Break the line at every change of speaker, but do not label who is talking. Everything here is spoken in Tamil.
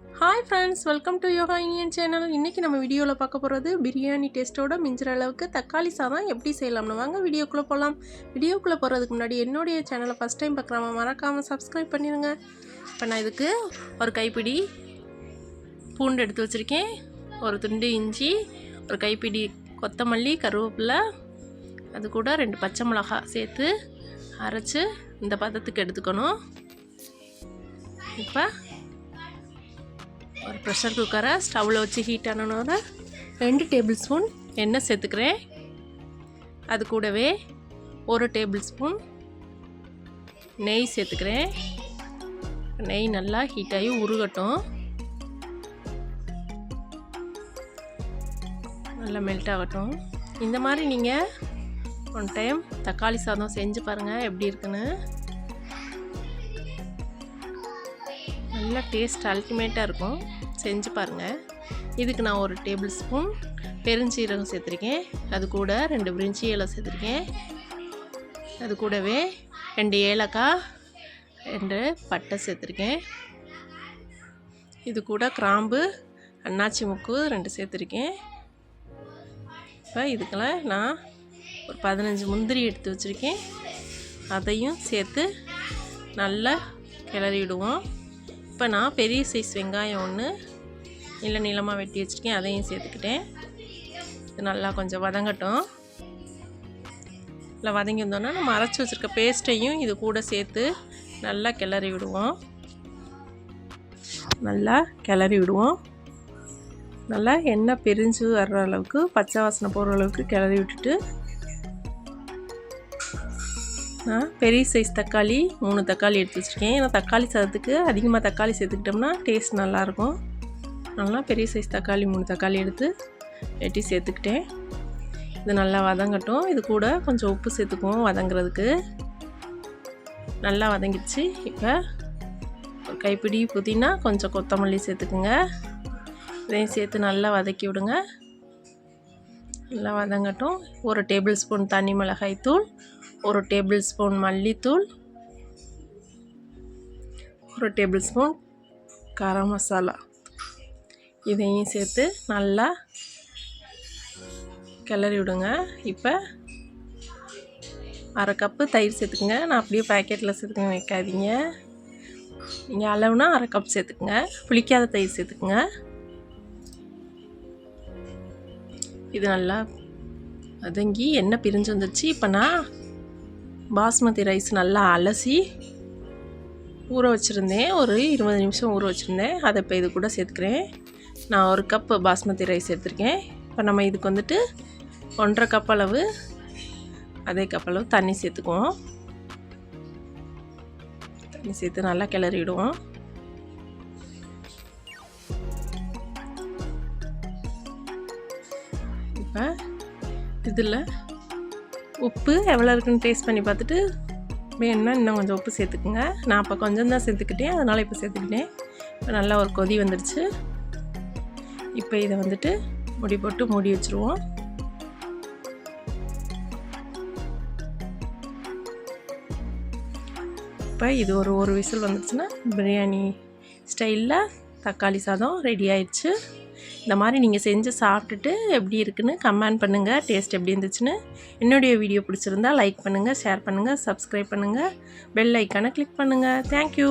Hi friends welcome to yoga Indian channel இன்றைக்கி நம்ம வீடியோவில் பார்க்க போகிறது பிரியாணி டேஸ்ட்டோட மிஞ்சிற அளவுக்கு தக்காளி சாதம் எப்படி செய்யலாம்னு. வாங்க வீடியோக்குள்ளே போகலாம் வீடியோக்குள்ளே போகிறதுக்கு முன்னாடி என்னுடைய சேனலை ஃபஸ்ட் டைம் பார்க்குறவங்க மறக்காமல் சப்ஸ்கிரைப் பண்ணிடுங்க இப்போ நான் இதுக்கு ஒரு கைப்பிடி பூண்டு எடுத்து வச்சுருக்கேன். ஒரு துண்டு இஞ்சி ஒரு கைப்பிடி கொத்தமல்லி கருவேப்பிலை அது கூட ரெண்டு பச்சை மிளகா சேர்த்து அரைச்சி இந்த பதத்துக்கு எடுத்துக்கணும். இப்போ ஒரு ப்ரெஷர் குக்கரை ஸ்டவ்வில் வச்சு ஹீட் ஆனோன்னா ரெண்டு டேபிள் ஸ்பூன் எண்ணெய் சேர்த்துக்கிறேன். அது கூடவே ஒரு டேபிள் ஸ்பூன் நெய் சேர்த்துக்கிறேன். நெய் நல்லா ஹீட் ஆகி உருகட்டும். நல்லா மெல்ட் ஆகட்டும். இந்த மாதிரி நீங்கள் ஒன் டைம் தக்காளி சாதம் செஞ்சு பாருங்கள் எப்படி இருக்குன்னு. நல்ல டேஸ்ட் அல்டிமேட்டாக இருக்கும். செஞ்சு பாருங்கள் இதுக்கு நான் ஒரு டேபிள் ஸ்பூன் பெருஞ்சீரகம் சேர்த்துருக்கேன். அது கூட ரெண்டு பிரிஞ்சி இலை சேர்த்துருக்கேன். அது கூடவே ரெண்டு ஏலக்காய் ரெண்டு பட்டை சேர்த்துருக்கேன். இது கூட கிராம்பு அண்ணாச்சி முக்கு ரெண்டு சேர்த்துருக்கேன். இப்போ இதுக்கெல்லாம் நான் ஒரு பதினஞ்சு முந்திரி எடுத்து வச்சுருக்கேன். அதையும் சேர்த்து நல்லா கிளறி விடுவோம் இப்போ நான் பெரிய சைஸ் வெங்காயம் ஒன்று இல்லை நீளமாக வெட்டி வச்சுருக்கேன் அதையும் சேர்த்துக்கிட்டேன். இது நல்லா கொஞ்சம் வதங்கட்டும். இல்லை வதங்கி வந்தோன்னா நம்ம அரைச்சி வச்சுருக்க பேஸ்ட்டையும் இது கூட சேர்த்து நல்லா கிளறி விடுவோம். நல்லா கிளறி விடுவோம். நல்லா எண்ணெய் பிரிஞ்சு வர்ற அளவுக்கு பச்சை வாசனை போகிற அளவுக்கு கிளறி விட்டுட்டு நான் பெரிய சைஸ் தக்காளி மூணு தக்காளி எடுத்து வச்சுருக்கேன். ஏன்னா தக்காளி சாதத்துக்கு அதிகமாக தக்காளி சேர்த்துக்கிட்டோம்னா டேஸ்ட் நல்லாயிருக்கும். நல்லா பெரிய சைஸ் தக்காளி மூணு தக்காளி எடுத்து வெட்டி சேர்த்துக்கிட்டேன். இது நல்லா வதங்கட்டும். இது கூட கொஞ்சம் உப்பு சேர்த்துக்குவோம் வதங்குறதுக்கு. நல்லா வதங்கிடுச்சு. இப்போ கைப்பிடி புதினா கொஞ்சம் கொத்தமல்லி சேர்த்துக்குங்க. இதையும் சேர்த்து நல்லா வதக்கி விடுங்க. நல்லா வதங்கட்டும். ஒரு டேபிள் ஸ்பூன் தனி மிளகாய் தூள் ஒரு டேபிள் ஸ்பூன் மல்லித்தூள் ஒரு டேபிள் ஸ்பூன் கரம் மசாலா. இதையும் சேர்த்து நல்லா கிளறி விடுங்க. இப்போ அரை கப்பு தயிர் சேர்த்துக்குங்க. நான் அப்படியே பேக்கெட்டில் சேர்த்துக்க வைக்காதீங்க. நீங்கள் அளவுனா அரை கப் சேர்த்துக்குங்க. புளிக்காத தயிர் சேர்த்துக்குங்க. இது நல்லா வதங்கி எண்ணெய் பிரிஞ்சு வந்துடுச்சு இப்போ நான் பாஸ்மதி ரைஸ் நல்லா அலசி ஊற வச்சுருந்தேன். ஒரு இருபது நிமிஷம் ஊற வச்சுருந்தேன். அதை இப்போ இது கூட சேர்த்துக்கிறேன். நான் ஒரு கப் பாஸ்மதி ரைஸ் எடுத்திருக்கேன். இப்போ நம்ம இதுக்கு வந்துட்டு ஒன்றரை கப் அளவு அதே கப் அளவு தண்ணி சேர்த்துக்குவோம். தண்ணி சேர்த்து நல்லா கிளறிடுவோம். இப்போ இதில் உப்பு எவ்வளோ இருக்குன்னு டேஸ்ட் பண்ணி பார்த்துட்டு வேணும்னா இன்னும் கொஞ்சம் உப்பு சேர்த்துக்குங்க. நான் இப்போ கொஞ்சம் தான் சேர்த்துக்கிட்டேன் அதனால் இப்போ சேர்த்துக்கிட்டேன். இப்போ நல்லா ஒரு கொதி வந்துடுச்சு இப்போ இதை வந்துட்டு முடி போட்டு மூடி வச்சுருவோம். இப்போ இது ஒரு ஒரு விசில் வந்துடுச்சுன்னா பிரியாணி ஸ்டைலில் தக்காளி சாதம் ரெடி ஆயிடுச்சு. இந்த மாதிரி நீங்கள் செஞ்சு சாப்பிட்டுட்டு எப்படி இருக்குன்னு கமெண்ட் பண்ணுங்கள் டேஸ்ட் எப்படி இருந்துச்சுன்னு. என்னுடைய வீடியோ பிடிச்சிருந்தா லைக் பண்ணுங்கள் ஷேர் பண்ணுங்கள் சப்ஸ்கிரைப் பண்ணுங்கள் பெல் ஐக்கானை கிளிக் பண்ணுங்கள் தேங்க்யூ